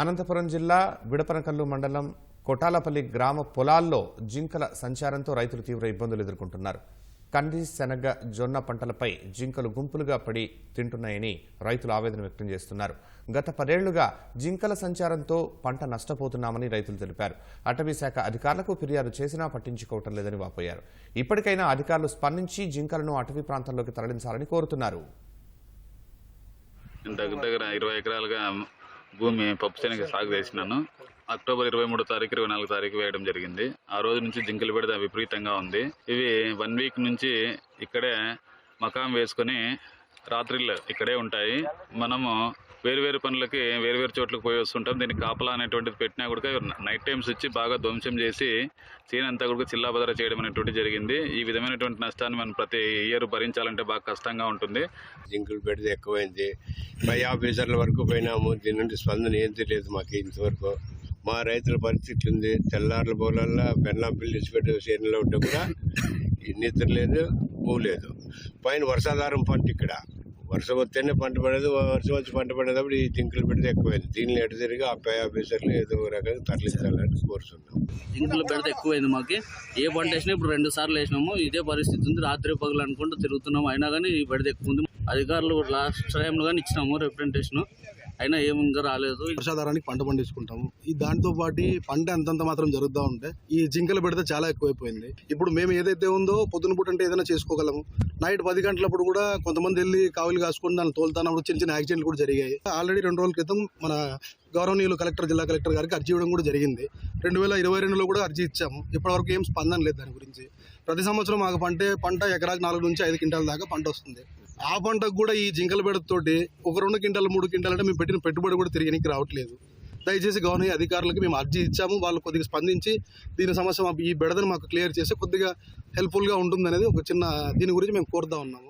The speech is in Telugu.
అనంతపురం జిల్లా విడపనకల్లు మండలం కొటాలపల్లి గ్రామ పొలాల్లో జింకల సంచారంతో రైతులు తీవ్ర ఇబ్బందులు ఎదుర్కొంటున్నారు. కంది శనగ జొన్న పంటలపై జింకలు గుంపులుగా పడి తింటున్నాయని రైతులు ఆవేదన వ్యక్తం చేస్తున్నారు. గత పదేళ్ళుగా జింకల సంచారంతో పంట నష్టపోతున్నామని రైతులు తెలిపారు. అటవీ శాఖ అధికారులకు ఫిర్యాదు చేసినా పట్టించుకోవటం లేదని వాపోయారు. ఇప్పటికైనా అధికారులు స్పందించి జింకలను అటవీ ప్రాంతంలోకి తరలించాలని కోరుతున్నారు. దగ్గర దగ్గర ఇరవై ఎకరాలుగా భూమి పప్పు శనగ సాగు చేసినాను. అక్టోబర్ ఇరవై మూడో తారీఖు ఇరవై నాలుగు తారీఖు వేయడం జరిగింది. ఆ రోజు నుంచి జింకలు పెడితే విపరీతంగా ఉంది. ఇవి వన్ వీక్ నుంచి ఇక్కడే మకాం వేసుకొని రాత్రిళ్ళు ఇక్కడే ఉంటాయి. మనము వేరు వేరు పనులకి వేరు వేరు చోట్లకు పోయి వస్తుంటాం. దీనికి కాపలా అనేటువంటిది పెట్టినా కూడా నైట్ టైమ్స్ వచ్చి బాగా ధ్వంసం చేసి సీన్ అంతా కూడా చిల్లాబదర చేయడం అనేటువంటి జరిగింది. ఈ విధమైనటువంటి నష్టాన్ని మనం ప్రతి ఇయర్ భరించాలంటే బాగా కష్టంగా ఉంటుంది. జింకులు పెడితే ఎక్కువైంది. పై ఆఫీసర్ల వరకు పోయినాము. దీని నుండి స్పందన ఏం తెలియదు మాకు ఇంతవరకు. మా రైతుల పరిస్థితి ఉంది. తెల్లార్ల పోలల్లా బెల్లం పిల్లి ఇచ్చిపెట్టే సీన్లో ఉంటే కూడా నిద్ర లేదు భూ లేదు. పైన వర్షాధారం పంట ఇక్కడ. వర్షం వస్తేనే పంట పడేది వర్షం వచ్చి పంట పడేటప్పుడు ఈ జింకులు పెడితే ఎక్కువైంది. దీనిలో ఎటు తిరిగి ఆ పై ఆఫీసర్లు ఏదో రకంగా తరలించాలని కోరుతున్నాం. జింకులు పెడితే ఎక్కువైంది మాకు. ఏ పంట వేసినా ఇప్పుడు రెండు సార్లు వేసినాము. ఇదే పరిస్థితి ఉంది. రాత్రి పగలు అనుకుంటూ తిరుగుతున్నాము. అయినా కానీ ఈ పెడితే ఎక్కువ ఉంది. అధికారులు లాస్ట్ టైంలో కానీ ఇచ్చినాము రిప్రజెంటేషన్ అయినా ఏమి ఇంకా రాలేదు. వర్షాధారానికి పంట పండించుకుంటాము. ఈ దాంతో పాటు పంట అంతంత మాత్రం జరుగుతూ ఉంటే ఈ జింకలు పెడితే చాలా ఎక్కువైపోయింది. ఇప్పుడు మేము ఏదైతే ఉందో పొద్దున పూట అంటే ఏదైనా చేసుకోగలము. నైట్ పది గంటలప్పుడు కూడా కొంతమంది వెళ్ళి కావులు కాసుకొని దాన్ని తోలుతానప్పుడు చిన్న చిన్న యాక్సిడెంట్లు కూడా జరిగాయి. ఆల్రెడీ రెండు రోజుల క్రితం మన గౌరవనీయులు కలెక్టర్ జిల్లా కలెక్టర్ గారికి అర్జీ ఇవ్వడం కూడా జరిగింది. రెండు వేల ఇరవై రెండులో కూడా అర్జీ ఇచ్చాము. ఇప్పటివరకు ఏం స్పందన లేదు దాని గురించి. ప్రతి సంవత్సరం మాకు పంటే పంట ఎకరాకి నాలుగు నుంచి ఐదు క్వింటాల దాకా పంట వస్తుంది. ఆ పంటకు కూడా ఈ జింకల బెడతతోటి ఒక రెండు క్వింటాలు మూడు క్వింటాలు అంటే మేము పెట్టిన పెట్టుబడి కూడా తిరిగి రావట్లేదు. దయచేసి గవర్నమెంట్ అధికారులకు మేము అర్జీ ఇచ్చాము. వాళ్ళు కొద్దిగా స్పందించి దీని సమస్య మా- ఈ బెడదను మాకు క్లియర్ చేసి కొద్దిగా హెల్ప్ఫుల్గా ఉంటుందనేది ఒక చిన్న దీని గురించి మేము కోరుతా ఉన్నాము.